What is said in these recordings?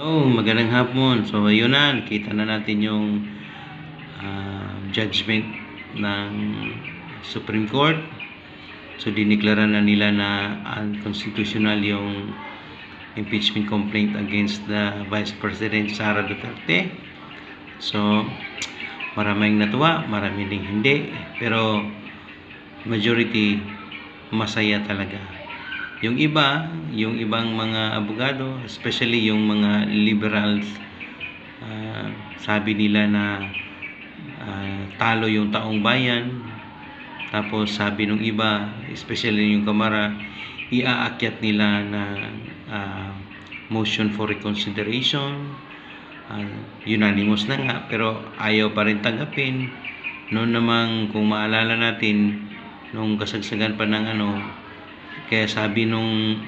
Oh, magandang hapon. So, ayun na, nakita na natin yung ah, judgment ng Supreme Court. So, diniklara na nila na unconstitutional yung impeachment complaint against the Vice President Sara Duterte. So, maraming natuwa, marami ding hindi. Pero, majority, masaya talaga. Yung iba, yung ibang mga abogado, especially yung mga liberals, ah, sabi nila na ah, talo yung taong bayan. Tapos sabi nung iba, especially yung kamara, iaakyat nila na ah, motion for reconsideration. Ah, unanimous na nga, pero ayaw pa rin tanggapin. Noon namang, kung maalala natin, nung kasagsagan pa ng ano, kaya sabi nung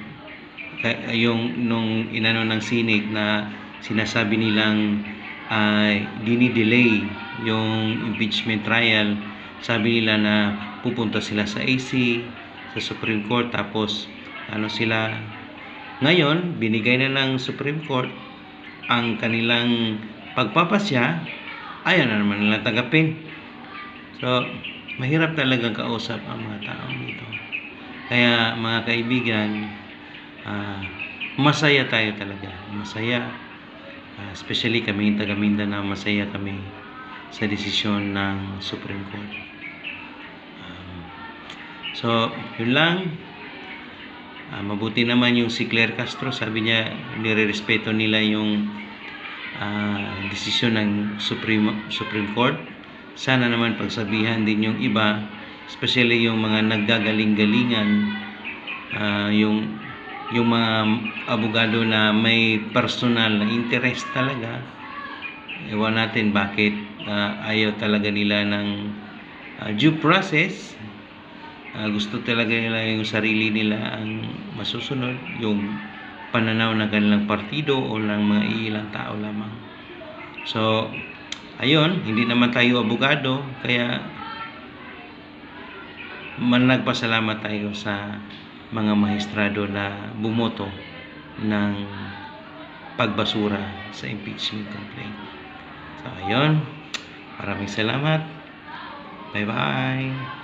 yung nung inano ng Senate na sinasabi nilang ay dinidelay yung impeachment trial, sabi nila na pupunta sila sa AC, sa Supreme Court tapos ano sila. Ngayon binigay na ng Supreme Court ang kanilang pagpapasya. Ayaw na naman nila tanggapin so mahirap talagang kausap ang mga tao dito kaya mga kaibigan, ah, masaya tayo talaga. Masaya. Ah, especially kami taga Mindanao, masaya kami sa desisyon ng Supreme Court. Um, so, yun lang. Ah, mabuti naman yung si Claire Castro, sabi niya, nire-respeto nila yung ah, desisyon ng Supreme, Supreme Court. Sana naman pagsabihan din yung iba especially yung mga naggagaling-galingan ah, yung yung mga abogado na may personal na interest talaga. Ewan natin bakit ah, ayaw talaga nila ng ah, due process. Ah, gusto talaga nila yung sarili nila ang masusunod yung pananaw ng kanilang partido o ng mga ilang tao lamang. So ayun hindi naman tayo abogado kaya man nagpasalamat tayo sa mga maestrado na bumoto ng pagbasura sa impeachment complaint. So, ayun. Maraming salamat. Bye-bye.